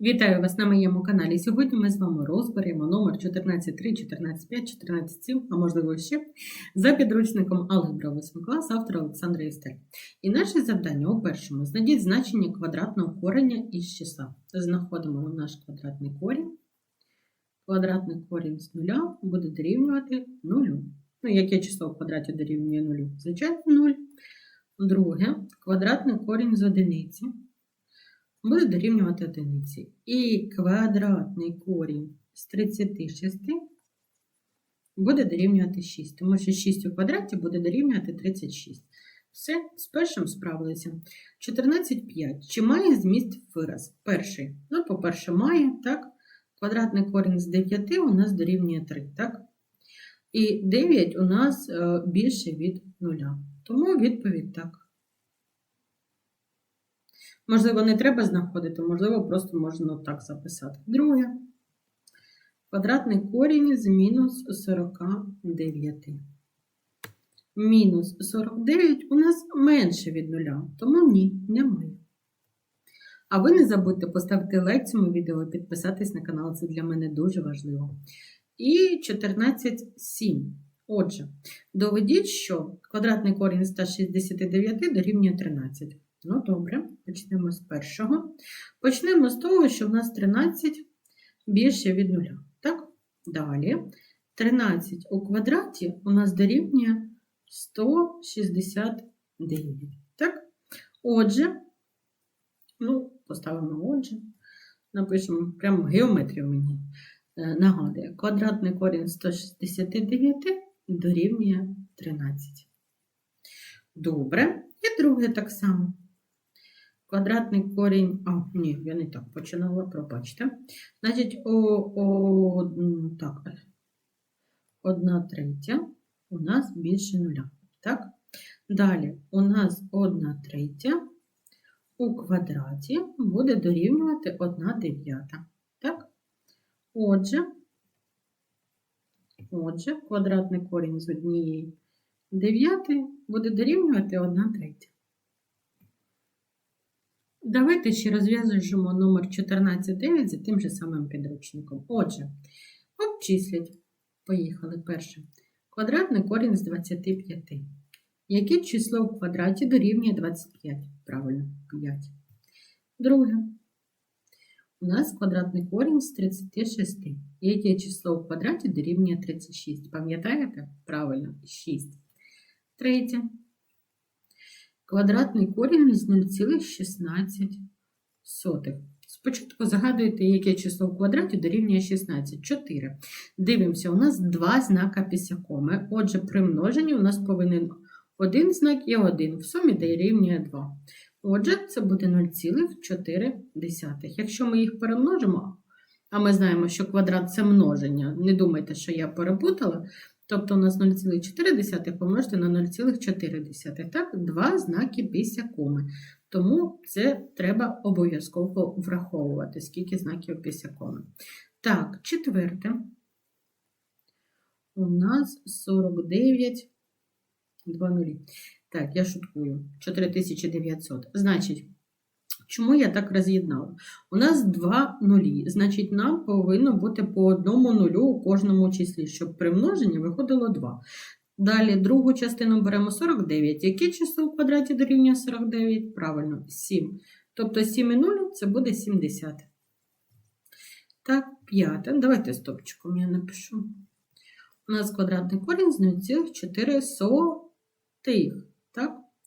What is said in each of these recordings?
Вітаю вас на моєму каналі. Сьогодні ми з вами розберемо номер 14.3, 14.5, 14.7, а можливо ще, за підручником Алгебра 8 клас автора Олександра Істер. І наше завдання у першому знайдіть значення квадратного кореня із числа. Знаходимо наш квадратний корінь. Квадратний корінь з нуля буде дорівнювати нулю. Ну, яке число в квадраті дорівнює нулю? Звичайно, 0. Друге, квадратний корінь з одиниці буде дорівнювати одиниці. І квадратний корінь з 36 буде дорівнювати 6, тому що 6 у квадраті буде дорівнювати 36. Все, з першим справилися. 14,5. Чи має зміст вираз? Перший. Ну, по-перше, має, так? Квадратний корінь з 9 у нас дорівнює 3, так? І 9 у нас е, більше від 0. Тому відповідь так. Можливо, не треба знаходити, можливо, просто можна так записати. Друге. Квадратний корінь з мінус 49. Мінус 49 у нас менше від нуля, тому ні, немає. А ви не забудьте поставити лайк цьому відео і підписатись на канал, це для мене дуже важливо. І 14,7. Отже, доведіть, що квадратний корінь 169 дорівнює 13. Ну, добре, почнемо з першого. Почнемо з того, що в нас 13 більше від нуля. Так? Далі. 13 у квадраті у нас дорівнює 169. Так? Отже, ну, поставимо отже, напишемо прямо геометрію мені е, нагадує. Квадратний корінь 169 дорівнює 13. Добре. І друге так само. Квадратний корінь, а, ні, я не так починала, пробачте. Значить, о, о, так, одна третя у нас більше нуля. Так? Далі у нас одна третя у квадраті буде дорівнювати 1 дев'ята. Отже, отже, квадратний корінь з однієї дев'ятої буде дорівнювати 1 третя. Давайте ще розв'яжемо номер 14,9 за тим же самим підручником. Отже, обчислять. Поїхали перше. Квадратний корінь з 25. Яке число в квадраті дорівнює 25? Правильно, 5. Друге. У нас квадратний корінь з 36. Яке число в квадраті дорівнює 36? Пам'ятаєте? Правильно, 6. Третє. Квадратний корінь з 0,16. Спочатку загадуєте, яке число в квадраті дорівнює 16. 4. Дивимося, у нас два знака після коми. Отже, при множенні у нас повинен один знак і один. В сумі дорівнює 2. Отже, це буде 0,4. Якщо ми їх перемножимо, а ми знаємо, що квадрат це множення. Не думайте, що я перепутала, Тобто у нас 0,4 помножити на 0,4. Так, два знаки після коми. Тому це треба обов'язково враховувати, скільки знаків після коми. Так, четверте. У нас 49 2 нулі. Так, я шуткую. 4900. Значить, Чому я так роз'єднала? У нас два нулі, значить, нам повинно бути по одному нулю у кожному числі, щоб при множенні виходило 2. Далі другу частину беремо 49. Яке число в квадраті дорівнює 49? Правильно, 7. Тобто 7 і 0 це буде 70. Так, п'яте. Давайте стопчиком я напишу. У нас квадратний корінь з 0,4 сотих.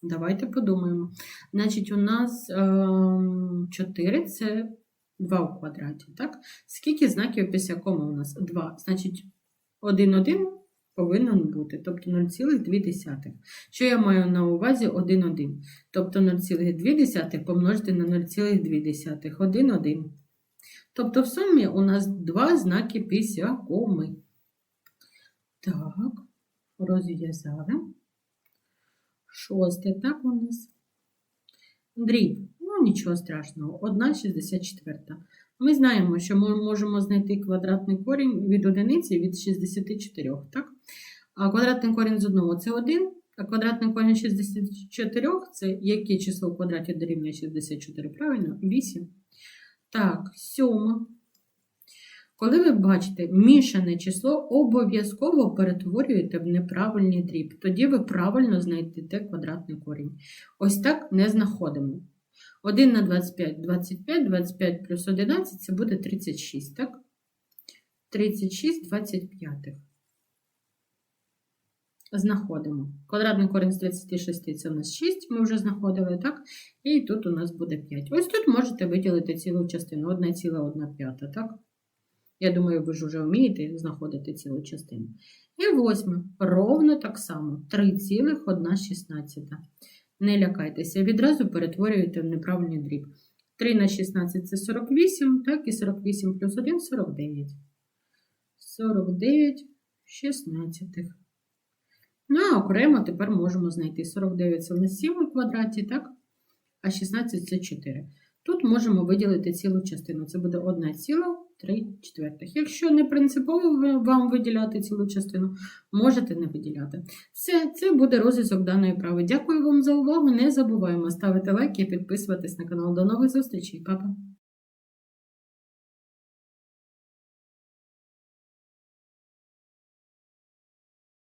Давайте подумаємо. Значить, у нас 4 ем, це 2 в квадраті. так? Скільки знаків після коми у нас? 2. Значить, 1, 1 повинен бути, тобто 0,2. Що я маю на увазі 1, 1? Тобто 0,2 помножити на 0,2. 1, 1. Тобто, в сумі у нас два знаки після коми. Так, розв'язали. Шосте, так у нас. Дріб. Ну, нічого страшного. 1,64. Ми знаємо, що ми можемо знайти квадратний корінь від одиниці від 64, так? А квадратний корінь з одного це 1, А квадратний корінь 64 це яке число в квадраті дорівнює 64? Правильно? 8. Так, сьома. Коли ви бачите мішане число, обов'язково перетворюєте в неправильний дріб. Тоді ви правильно знайдете квадратний корінь. Ось так не знаходимо. 1 на 25 25, 25 плюс 11 це буде 36, так? 36 25. Знаходимо. Квадратний корінь з 36 це у нас 6, ми вже знаходили, так? І тут у нас буде 5. Ось тут можете виділити цілу частину, 1,1 п'ята, так? Я думаю, ви ж вже вмієте знаходити цілу частину. І восьме. Ровно так само. 3,116. Не лякайтеся, відразу перетворюєте в неправильний дріб. 3 на 16 це 48, так, і 48 плюс 1 – 49. 49 шістнадцятих. Ну, а окремо тепер можемо знайти 49 це у 7 у квадраті, так? А 16 це 4. Тут можемо виділити цілу частину. Це буде 1,3 четвертих. Якщо не принципово вам виділяти цілу частину, можете не виділяти. Все, це буде розв'язок даної прави. Дякую вам за увагу. Не забуваємо ставити лайки і підписуватись на канал. До нових зустрічей, Па-па!